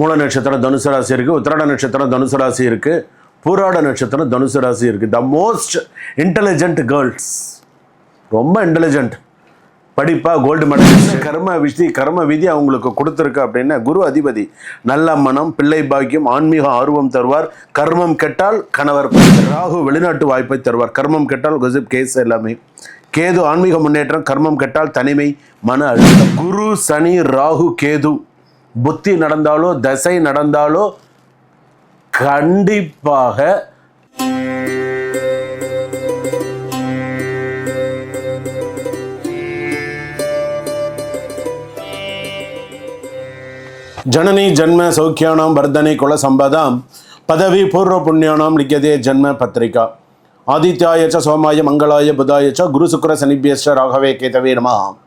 மூல நட்சத்திரம் தனுசு ராசி இருக்குது உத்திராட நட்சத்திரம் தனுசு ராசி இருக்குது பூராட நட்சத்திரம் தனுசு ராசி இருக்குது த மோஸ்ட் இன்டெலிஜென்ட் கேர்ள்ஸ் ரொம்ப இன்டெலிஜென்ட் படிப்பா கோல்டு மெடல் கர்ம விதி கர்ம விதி அவங்களுக்கு கொடுத்துருக்கு அப்படின்னா குரு அதிபதி. நல்ல மனம் பிள்ளை பாக்கியம் ஆன்மீக ஆர்வம் தருவார். கர்மம் கெட்டால் கணவர் ராகு வெளிநாட்டு வாய்ப்பை தருவார். கர்மம் கெட்டால் கசிப் கேஸ் எல்லாமே. கேது ஆன்மீக முன்னேற்றம் கர்மம் கெட்டால் தனிமை மன அழுத்தம். குரு சனி ராகு கேது. புத்தி நடந்தாலோ தசை நடந்தாலோ கண்டிப்பாக ஜனனி ஜன்ம சௌக்கியானாம் வர்தனை குல சம்பதாம் பதவி பூர்வ புண்ணியானாம் லிக்கதே ஜன்ம பத்திரிகா. ஆதித்யாயச்ச சோமாய மங்களாய புதாயச்ச குரு சுக்கர சனிபியஸ்ட ராகவே கேதவே நமः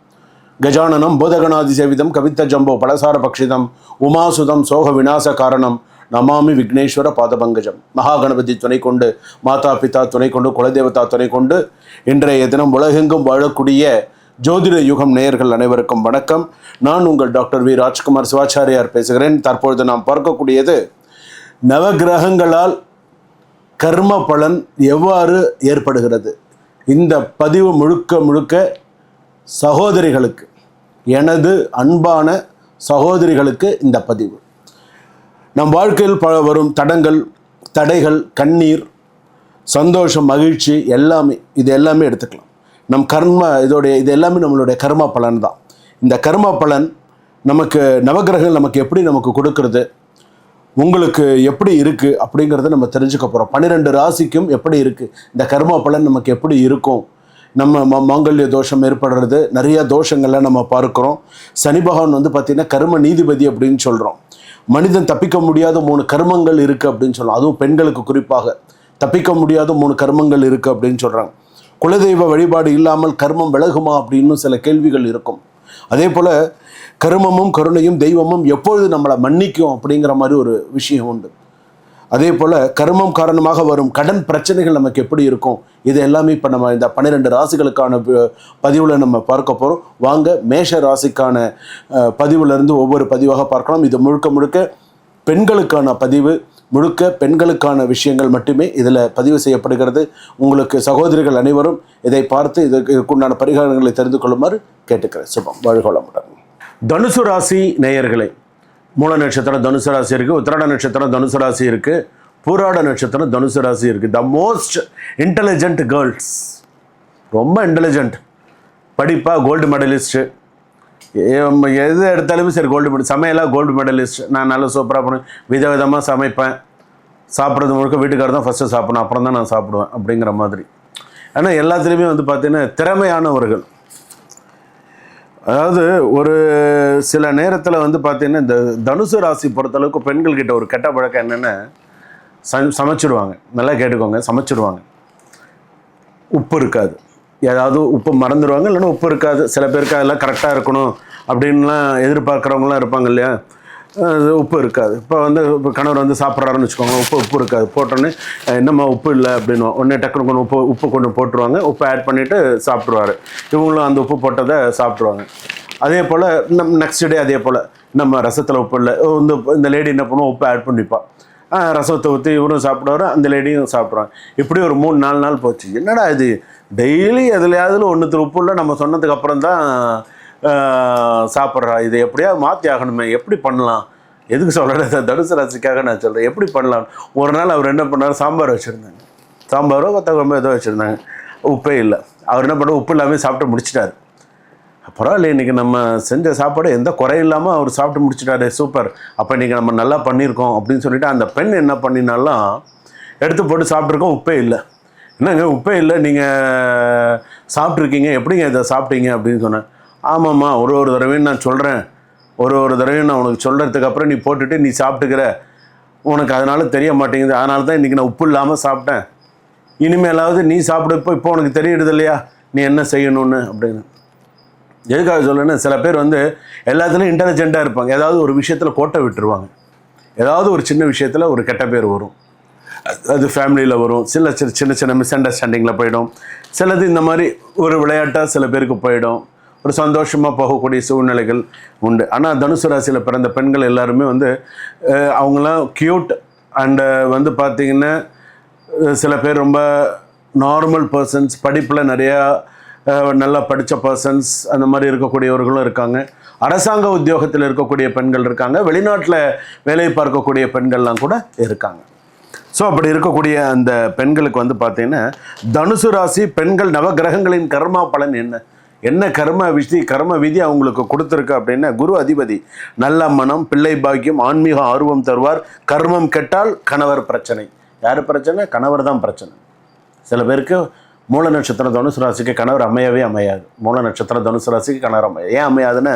கஜானனம் பூதகணாதி சேவிதம் கவித்த ஜம்போ பலசார பக்ஷிதம் உமாசுதம் சோக விநாச காரணம் நமாமி விக்னேஸ்வர பாதபங்கஜம். மகாகணபதி துணை கொண்டு மாதா பிதா துணை கொண்டு குலதேவதா துணை கொண்டு இன்றைய தினம் உலகெங்கும் வாழக்கூடிய ஜோதிட யுகம் நேயர்கள் அனைவருக்கும் வணக்கம். நான் உங்கள் டாக்டர் வி. ராஜ்குமார் சிவாச்சாரியார் பேசுகிறேன். தற்பொழுது நாம் பார்க்கக்கூடியது நவகிரகங்களால் கர்ம பலன் எவ்வாறு ஏற்படுகிறது? இந்த பதிவு முழுக்க முழுக்க சகோதரிகளுக்கு எனது அன்பான சகோதரிகளுக்கு இந்த பதிவு. நம் வாழ்க்கையில் பல வரும் தடங்கள் தடைகள் கண்ணீர் சந்தோஷம் மகிழ்ச்சி எல்லாமே இது எல்லாமே எடுத்துக்கலாம். நம் கர்ம இதோடைய இது எல்லாமே நம்மளுடைய கர்ம பலன் தான். இந்த கர்ம பலன் நமக்கு நவகிரகங்கள் நமக்கு எப்படி நமக்கு கொடுக்கறது உங்களுக்கு எப்படி இருக்குது அப்படிங்கிறத நம்ம தெரிஞ்சுக்க போகிறோம் பன்னிரெண்டு ராசிக்கும் எப்படி இருக்குது இந்த கர்ம பலன் நமக்கு எப்படி இருக்கும் நம்ம ம மாங்கல்ய தோஷம் ஏற்படுறது. நிறைய தோஷங்கள்லாம் நம்ம பார்க்குறோம். சனி பகவான் வந்து பார்த்திங்கன்னா கர்ம நீதிபதி அப்படின்னு சொல்கிறோம் மனிதன் தப்பிக்க முடியாத மூணு கர்மங்கள் இருக்குது அப்படின்னு சொல்கிறோம் அதுவும் பெண்களுக்கு குறிப்பாக. தப்பிக்க முடியாத மூணு கர்மங்கள் இருக்குது அப்படின்னு சொல்கிறாங்க குலதெய்வ வழிபாடு இல்லாமல் கர்மம் விலகுமா அப்படின்னு சில கேள்விகள் இருக்கும். அதே போல் கருமமும் கருணையும் தெய்வமும் எப்பொழுது நம்மளை மன்னிக்கும் அப்படிங்கிற மாதிரி ஒரு விஷயம் உண்டு. அதே போல் கர்மம் காரணமாக வரும் கடன் பிரச்சனைகள் நமக்கு எப்படி இருக்கும்? இது எல்லாமே இப்போ நம்ம இந்த பன்னிரெண்டு ராசிகளுக்கான பதிவில் நம்ம பார்க்க போகிறோம் வாங்க மேஷ ராசிக்கான பதிவுலேருந்து ஒவ்வொரு பதிவாக பார்க்கலாம். இது முழுக்க முழுக்க பெண்களுக்கான பதிவு. முழுக்க பெண்களுக்கான விஷயங்கள் மட்டுமே இதில் பதிவு செய்யப்படுகிறது. உங்களுக்கு சகோதரிகள் அனைவரும் இதை பார்த்து இதற்குண்டான பரிகாரங்களை தெரிந்து கொள்ளுமாறு கேட்டுக்கிறேன். சுபம் வாழ்கொள்ளமுடன் தனுசு ராசி நேயர்களே மூல நட்சத்திரம் தனுசு ராசி இருக்குது உத்திராட நட்சத்திரம் தனுசு ராசி இருக்குது பூராட நட்சத்திரம் தனுசு ராசி இருக்குது த மோஸ்ட் இன்டெலிஜென்ட் கேர்ள்ஸ் ரொம்ப இன்டெலிஜென்ட் படிப்பாக கோல்டு மெடலிஸ்ட்டு எது எடுத்தாலுமே சரி கோல்டு மெடல் சமையலாக கோல்டு மெடலிஸ்ட் நான் நல்லா சூப்பராக பண்ணுவேன் விதவிதமாக சமைப்பேன். சாப்பிட்றது முழுக்க வீட்டுக்காரர் தான் ஃபஸ்ட்டு சாப்பிடணும் அப்புறம் தான் நான் சாப்பிடுவேன் அப்படிங்கிற மாதிரி. ஏன்னா எல்லாத்துலேயுமே வந்து பார்த்தீங்கன்னா திறமையானவர்கள். அதாவது ஒரு சில நேரத்தில் வந்து பார்த்தீங்கன்னா இந்த தனுசு ராசி பொறுத்தளவுக்கு பெண்கள்கிட்ட ஒரு கெட்ட பழக்கம் என்னென்னா சமைச்சிடுவாங்க நல்லா கேட்டுக்கோங்க சமைச்சிடுவாங்க உப்பு இருக்காது. ஏதாவது உப்பு மறந்துடுவாங்க இல்லைன்னா உப்பு இருக்காது. சில பேருக்கு அதெல்லாம் கரெக்டாக இருக்கணும் அப்படின்லாம் எதிர்பார்க்குறவங்களாம் இருப்பாங்க இல்லையா? உப்பு இருக்காது. இப்போ வந்து இப்போ கணவர் வந்து சாப்பிட்றாருன்னு வச்சுக்கோங்க உப்பு உப்பு இருக்காது. போட்டோன்னே என்னம்மா உப்பு இல்லை? அப்படின்னு உடனே டக்குனு கொண்டு உப்பு உப்பு கொண்டு போட்டுருவாங்க. உப்பு ஆட் பண்ணிவிட்டு சாப்பிட்ருவாரு இவங்களும் அந்த உப்பு போட்டதை சாப்பிட்ருவாங்க அதே போல் நம் நெக்ஸ்ட் டே அதே போல். நம்ம ரசத்தில் உப்பு இல்லை. இந்த இந்த லேடி என்ன பண்ணுவோம் உப்பு ஆட் பண்ணிப்பா. ரசத்தை ஊற்றி இவரும் சாப்பிடுவாரு அந்த லேடியும் சாப்பிட்றாங்க இப்படி ஒரு மூணு நாலு நாள் போச்சு. என்னடா இது? டெய்லி எதுலையாவது ஒன்றுத்துல உப்பு இல்லை. நம்ம சொன்னதுக்கு அப்புறம் தான் சாப்பிட்றா இதை எப்படியாவது மாற்றி ஆகணுமே எப்படி பண்ணலாம்? எதுக்கு சொல்கிறேன் தனுசு ராசிக்காக நான் சொல்கிறேன் எப்படி பண்ணலாம்? ஒரு நாள் அவர் என்ன பண்ணார்? சாம்பார் வச்சுருந்தாங்க. சாம்பாரோ கொத்த குழம்பு ஏதோ வச்சுருந்தாங்க. உப்பே இல்லை. அவர் என்ன பண்ண உப்பு இல்லாமல் சாப்பிட்டு முடிச்சிட்டாரு. பரவாயில்ல இன்றைக்கி நம்ம செஞ்ச சாப்பாடு எந்த குறையும் இல்லாமல் அவர் சாப்பிட்டு முடிச்சிட்டாரு சூப்பர். அப்போ இன்றைக்கி நம்ம நல்லா பண்ணியிருக்கோம் அப்படின்னு சொல்லிட்டு அந்த பெண் என்ன பண்ணினாலும் எடுத்து போட்டு சாப்பிட்ருக்கோம் உப்பே இல்லை. என்னங்க உப்பே இல்லை. நீங்கள் சாப்பிட்ருக்கீங்க எப்படிங்க இதை சாப்பிட்டீங்க அப்படின்னு சொன்னேன். ஆமாம்மா ஒரு ஒரு தடவையும் நான் சொல்கிறேன் ஒரு ஒரு தடவையும் நான் உனக்கு சொல்கிறதுக்கு அப்புறம் நீ போட்டுட்டு நீ சாப்பிட்டுக்கிற. உனக்கு அதனால தெரிய மாட்டேங்குது. அதனால தான் இன்றைக்கி நான் உப்பு இல்லாமல் சாப்பிட்டேன். இனிமேலாவது நீ சாப்பிடு இப்போ இப்போ உனக்கு தெரியுது இல்லையா? நீ என்ன செய்யணும்னு? அப்படின்னு. எதுக்காக சொல்லுன்னா சில பேர் வந்து எல்லாத்துலேயும் இன்டெலிஜென்ட்டாக இருப்பாங்க. ஏதாவது ஒரு விஷயத்தில் கோட்டை விட்டுருவாங்க. ஏதாவது ஒரு சின்ன விஷயத்தில் ஒரு கெட்ட பேர் வரும். அது- அது ஃபேமிலியில் வரும். சில சின்ன சின்ன சின்ன மிஸ் அண்டர்ஸ்டாண்டிங்கில் போயிடும். சிலது இந்த மாதிரி ஒரு விளையாட்டாக சில பேருக்கு போயிடும். ஒரு சந்தோஷமாக போகக்கூடிய சூழ்நிலைகள் உண்டு. ஆனால் தனுசு ராசியில் பிறந்த பெண்கள் எல்லாருமே வந்து அவங்களாம் க்யூட் அண்டு வந்து பார்த்திங்கன்னா சில பேர் ரொம்ப நார்மல் பர்சன்ஸ் படிப்பில் நிறையா நல்லா படித்த பர்சன்ஸ் அந்த மாதிரி இருக்கக்கூடியவர்களும் இருக்காங்க. அரசாங்க உத்தியோகத்தில் இருக்கக்கூடிய பெண்கள் இருக்காங்க. வெளிநாட்டில் வேலை பார்க்கக்கூடிய பெண்கள்லாம் கூட இருக்காங்க. ஸோ அப்படி இருக்கக்கூடிய அந்த பெண்களுக்கு வந்து பார்த்திங்கன்னா தனுசு ராசி பெண்கள் நவகிரகங்களின் கர்மா பலன் என்ன? என்ன கர்ம விதி கர்ம விதி அவங்களுக்கு கொடுத்துருக்கு அப்படின்னா குரு அதிபதி நல்ல மனம் பிள்ளை பாக்கியம் ஆன்மீக ஆர்வம் தருவார். கர்மம் கெட்டால் கணவர் பிரச்சனை. யார் பிரச்சனை? கணவர் தான் பிரச்சனை. சில பேருக்கு மூல நட்சத்திரம் தனுசு ராசிக்கு கணவர் அமையவே அமையாது. மூல நட்சத்திரம் தனுசு ராசிக்கு கணவர் அமையாது. ஏன் அமையாதுன்னு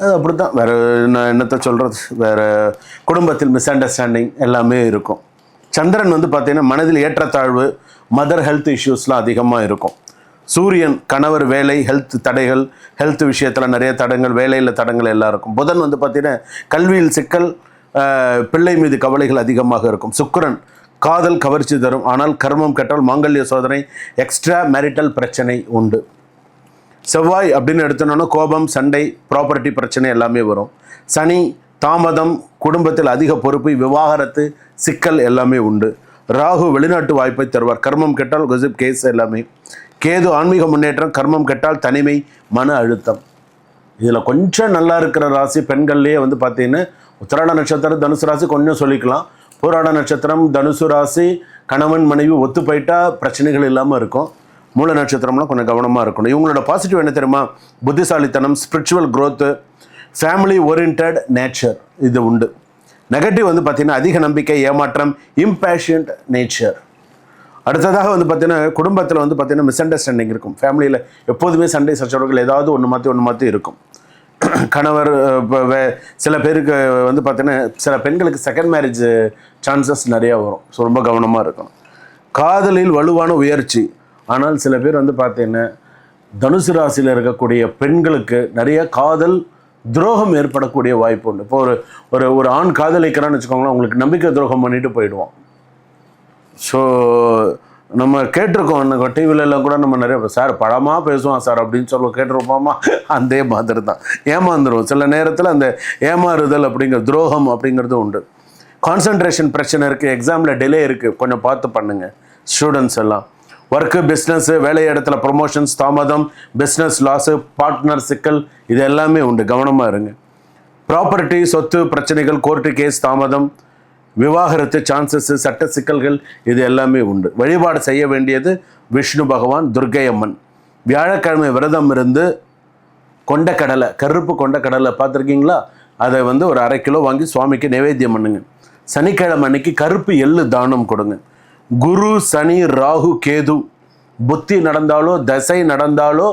அது அப்படி தான் வேறு நான் என்னத்தை சொல்கிறது வேறு குடும்பத்தில் மிஸ் அண்டர்ஸ்டாண்டிங் எல்லாமே இருக்கும். சந்திரன் வந்து பார்த்திங்கன்னா மனதில் ஏற்றத்தாழ்வு மதர் ஹெல்த் இஷ்யூஸ்லாம் அதிகமாக இருக்கும். சூரியன் கணவர் வேலை ஹெல்த் தடைகள் ஹெல்த் விஷயத்தில் நிறைய தடங்கள் வேலையில் தடங்கள் எல்லாம் இருக்கும். புதன் வந்து பார்த்திங்கன்னா கல்வியில் சிக்கல் பிள்ளை மீது கவலைகள் அதிகமாக இருக்கும். சுக்கரன் காதல் கவர்ச்சி தரும். ஆனால் கர்மம் கெட்டால் மாங்கல்ய சோதனை எக்ஸ்ட்ரா மேரிட்டல் பிரச்சனை உண்டு. செவ்வாய் அப்படின்னு எடுத்தோன்னா கோபம் சண்டை ப்ராப்பர்ட்டி பிரச்சனை எல்லாமே வரும். சனி தாமதம் குடும்பத்தில் அதிக பொறுப்பு விவாகரத்து சிக்கல் எல்லாமே உண்டு. ராகு வெளிநாட்டு வாய்ப்பை தருவார். கர்மம் கெட்டால் கசிப் கேஸ் எல்லாமே. கேது ஆன்மீக முன்னேற்றம் கர்மம் கெட்டால் தனிமை மன அழுத்தம். இதில் கொஞ்சம் நல்லா இருக்கிற ராசி பெண்கள்லேயே வந்து பார்த்தீங்கன்னா உத்திராட நட்சத்திரம் தனுசு ராசி கொஞ்சம் சொல்லிக்கலாம். பூராட நட்சத்திரம் தனுசு ராசி கணவன் மனைவி ஒத்து போயிட்டா பிரச்சனைகள் இல்லாமல் இருக்கும். மூல நட்சத்திரம்லாம் கொஞ்சம் கவனமாக இருக்கணும். இவங்களோட பாசிட்டிவ் என்ன தெரியுமா? புத்திசாலித்தனம் spiritual growth family orient nature இது உண்டு. நெகட்டிவ் வந்து பார்த்தீங்கன்னா அதிக நம்பிக்கை ஏமாற்றம் இம்பேஷண்ட் நேச்சர் அடுத்ததாக வந்து பார்த்தீங்கன்னா குடும்பத்தில் வந்து பார்த்தீங்கன்னா மிஸ் அண்டர்ஸ்டாண்டிங் இருக்கும். ஃபேமிலியில் எப்போதுமே சண்டை சச்சரவுகள் ஏதாவது ஒன்று மாற்றி ஒன்று மாற்றி இருக்கும். கணவர் இப்போ சில பேருக்கு வந்து பார்த்தீங்கன்னா சில பெண்களுக்கு செகண்ட் மேரேஜ் சான்சஸ் நிறையா வரும். ஸோ ரொம்ப கவனமாக இருக்கணும். காதலில் வலுவான உயர்ச்சி. ஆனால் சில பேர் வந்து பார்த்தீங்கன்னா தனுசு ராசியில் இருக்கக்கூடிய பெண்களுக்கு நிறைய காதல் துரோகம் ஏற்படக்கூடிய வாய்ப்பு உண்டு. இப்போ ஒரு ஒரு ஒரு ஆண் காதலிக்கிறான்னு வச்சுக்கோங்களேன் உங்களுக்கு நம்பிக்கை துரோகம் பண்ணிட்டு போயிடுவான். ஸோ நம்ம கேட்டிருக்கோம் நம்ம டிவில கூட நம்ம நிறைய சார் பழமாக பேசுவான் சார் அப்படின்னு சொல்லுவோம் கேட்டிருப்போமா? அதே மாதிரி தான். ஏமாந்துருவோம். சில நேரத்தில் அந்த ஏமாறுதல் அப்படிங்கிற துரோகம் அப்படிங்கிறது உண்டு. கான்சன்ட்ரேஷன் பிரச்சனை இருக்குது எக்ஸாமில் டிலே இருக்குது கொஞ்சம் பார்த்து பண்ணுங்கள் ஸ்டூடெண்ட்ஸ் எல்லாம். ஒர்க்கு பிஸ்னஸ்ஸு வேலை இடத்துல ப்ரொமோஷன்ஸ் தாமதம் பிஸ்னஸ் லாஸு பார்ட்னர் சிக்கல் இது எல்லாமே உண்டு. கவனமாக இருங்க. ப்ராப்பர்ட்டி சொத்து பிரச்சனைகள் கோர்ட்டு கேஸ் தாமதம். விவாகரத்து சான்சஸ்ஸு சட்ட சிக்கல்கள் இது எல்லாமே உண்டு. வழிபாடு செய்ய வேண்டியது விஷ்ணு பகவான் துர்க்கை அம்மன் வியாழக்கிழமை விரதம் இருந்து கொண்டக்கடலை கருப்பு கொண்ட கடலை பார்த்துருக்கீங்களா? அதை வந்து ஒரு அரை கிலோ வாங்கி சுவாமிக்கு நைவேத்தியம் பண்ணுங்க. சனிக்கிழமை அன்னைக்கு கருப்பு எள்ளு தானம் கொடுங்க. குரு சனி ராகு கேது புத்தி நடந்தாலோ தசை நடந்தாலோ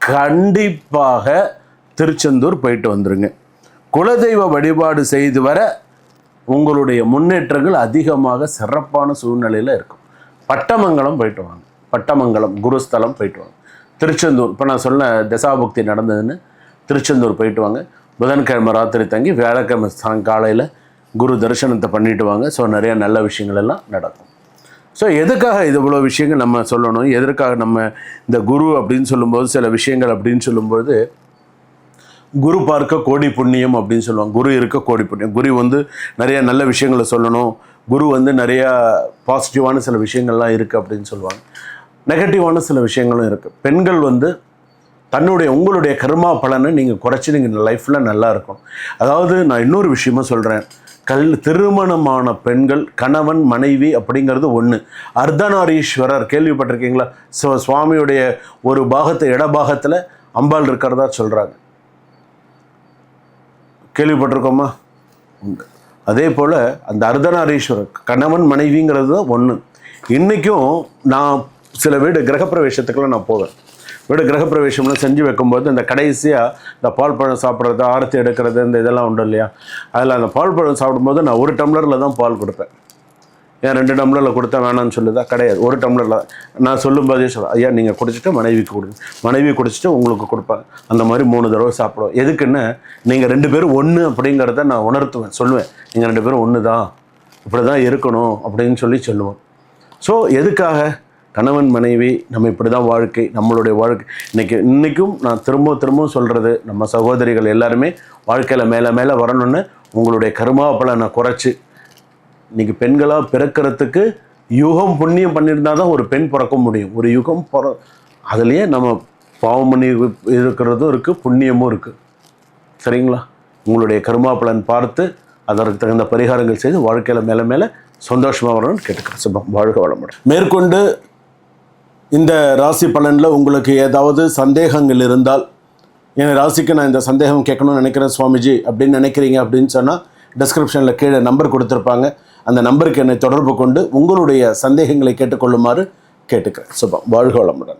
கண்டிப்பாக திருச்செந்தூர் போயிட்டு வந்துருங்க. குலதெய்வ வழிபாடு செய்து வர உங்களுடைய முன்னேற்றங்கள் அதிகமாக சிறப்பான சூழ்நிலையில் இருக்கும். பட்டமங்கலம் போயிட்டு வாங்க. பட்டமங்கலம் குருஸ்தலம் போயிட்டு வாங்க. திருச்செந்தூர் இப்போ நான் சொன்ன தசாபக்தி நடந்ததுன்னு திருச்செந்தூர் போயிட்டு வாங்க. புதன்கிழமை ராத்திரி தங்கி வியாழக்கிழமை காலையில் குரு தரிசனத்தை பண்ணிட்டு வாங்க. ஸோ நிறைய நல்ல விஷயங்கள் எல்லாம் நடக்கும். ஸோ எதுக்காக இது இவ்வளோ விஷயங்கள் நம்ம சொல்லணும்? எதற்காக நம்ம இந்த குரு அப்படின்னு சொல்லும்போது சில விஷயங்கள் அப்படின்னு சொல்லும்போது குரு பார்க்க கோடி புண்ணியம் அப்படின்னு சொல்லுவாங்க. குரு இருக்க கோடி புண்ணியம். குரு வந்து நிறைய நல்ல விஷயங்களை சொல்லணும். குரு வந்து நிறைய பாசிட்டிவான சில விஷயங்கள்லாம் இருக்குது அப்படின்னு சொல்லுவாங்க. நெகட்டிவான சில விஷயங்களும் இருக்குது பெண்கள் வந்து தன்னுடைய உங்களுடைய கர்மா பலனை நீங்கள் குறைச்சி நீங்கள் லைஃப்பில் நல்லா இருக்கும் அதாவது நான் இன்னொரு விஷயமா சொல்கிறேன் கல் திருமணமான பெண்கள் கணவன் மனைவி அப்படிங்கிறது ஒன்று அர்த்தநாரீஸ்வரர் கேள்விப்பட்டிருக்கீங்களா? ஸோ சுவாமியுடைய ஒரு பாகத்தை இடபாகத்தில் அம்பாள் இருக்கிறதா சொல்கிறாங்க கேள்விப்பட்டிருக்கோமா? உண்டு அதே போல் அந்த அர்த்தநாரீஸ்வரர் கணவன் மனைவிங்கிறது தான் ஒன்று இன்றைக்கும் நான் சில வீடு கிரகப்பிரவேசத்துக்கெல்லாம் நான் போவேன். வீடு கிரகப்பிரவேசம்லாம் செஞ்சு வைக்கும்போது இந்த கடைசியாக இந்த பால் பழம் சாப்பிட்றது ஆரத்தி எடுக்கிறது இந்த இதெல்லாம் உண்டு இல்லையா? அதில் அந்த பால் பழம் சாப்பிடும்போது நான் ஒரு டம்ளரில் தான் பால் கொடுப்பேன். ஏன் ரெண்டு டம்ளரில் கொடுத்தா வேணாம்னு சொல்லுதா? கிடையாது. ஒரு டம்ளரில். நான் சொல்லும்போதே சொல்ல ஐயா நீங்கள் குடிச்சிட்டு மனைவிக்கு கொடுங்க. மனைவி குடிச்சிட்டு உங்களுக்கு கொடுப்பாங்க அந்த மாதிரி மூணு தடவை சாப்பிடுவோம். எதுக்குன்னு நீங்கள் ரெண்டு பேரும் ஒன்று அப்படிங்கிறத நான் உணர்த்துவேன் சொல்லுவேன். நீங்கள் ரெண்டு பேரும் ஒன்று தான் இப்படி தான் இருக்கணும் அப்படின்னு சொல்லி சொல்லுவோம். ஸோ எதுக்காக? கணவன் மனைவி நம்ம இப்படி தான் வாழ்க்கை நம்மளுடைய வாழ்க்கை. இன்றைக்கி இன்றைக்கும் நான் திரும்ப திரும்ப சொல்கிறது நம்ம சகோதரிகள் எல்லாருமே வாழ்க்கையில் மேலே மேலே வரணும்னு உங்களுடைய கருமா நான் குறைச்சி இன்றைக்கி பெண்களாக பிறக்கிறதுக்கு யுகம் புண்ணியம் பண்ணியிருந்தா தான் ஒரு பெண் பிறக்க முடியும். ஒரு யுகம் பிற அதுலேயே நம்ம பாவம் பண்ணி இருக்கிறதும் இருக்குது புண்ணியமும் இருக்குது சரிங்களா? உங்களுடைய கருமா பலன் பார்த்து அதற்கு தகுந்த பரிகாரங்கள் செய்து வாழ்க்கையில் மேலே மேலே சந்தோஷமாக வரணும்னு கேட்டுக்கிறேன். சுபம். வாழ்க வளமுடன். மேற்கொண்டு இந்த ராசி பலனில் உங்களுக்கு ஏதாவது சந்தேகங்கள் இருந்தால் என் ராசிக்கு நான் இந்த சந்தேகம் கேட்கணும்னு நினைக்கிறேன் சுவாமிஜி அப்படின்னு நினைக்கிறீங்க அப்படின்னு சொன்னால் டிஸ்கிரிப்ஷனில் கீழே நம்பர் கொடுத்துருப்பாங்க. அந்த நம்பருக்கு என்னை தொடர்பு கொண்டு உங்களுடைய சந்தேகங்களை கேட்டுக்கொள்ளுமாறு கேட்டுக்கிறேன். சுபம். வாழ்க வளமுடன்.